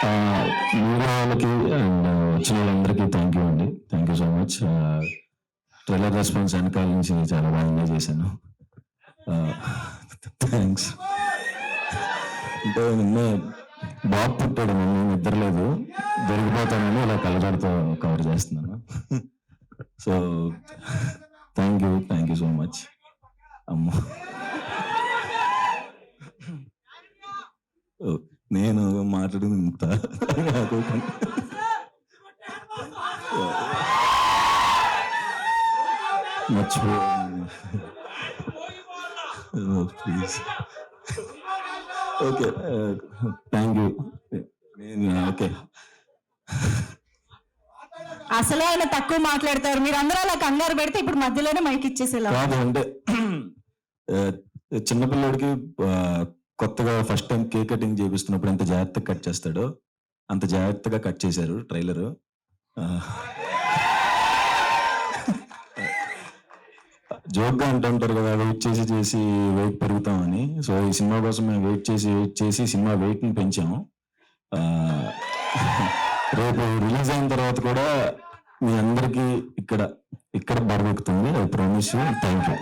Media వాళ్ళకి and వచ్చిన వాళ్ళందరికీ థ్యాంక్ యూ అండి. Thank you so much trailer response వెనకాల నుంచి చాలా బాగా ఎంజాయ్ చేశాను. థ్యాంక్స్ అంటే నిన్న బాబు పుట్టాడు నన్ను నిద్రలేదు. దొరికిపోతానని ఇలా కలగడతో కవర్ చేస్తున్నాను. So thank you thank you so much అమ్మ. ఓకే నేను మాట్లాడింది ఇంత ప్లీజ్ ఓకే థ్యాంక్ యూ నేను ఓకే. అసలే ఆయన తక్కువ మాట్లాడతారు. మీరు అందరూ అలా కంగారు పెడితే ఇప్పుడు మధ్యలోనే మైక్ ఇచ్చేసేలా కాదు అంటే చిన్నపిల్లడికి కొత్తగా ఫస్ట్ టైం కేక్ కటింగ్ చేపిస్తున్నప్పుడు ఎంత జాగ్రత్తగా కట్ చేస్తాడో అంత జాగ్రత్తగా కట్ చేశారు ట్రైలరు జోక్గా అంటుంటారు కదా వెయిట్ చేసి చేసి వెయిట్ పెరుగుతామని. సో ఈ సినిమా కోసం మేము వెయిట్ చేసి వెయిట్ చేసి సినిమా వెయిట్ని పెంచాము. రేపు రిలీజ్ అయిన తర్వాత కూడా మీ అందరికీ ఇక్కడ ఇక్కడ బరువెక్కుతుంది I promise you thank you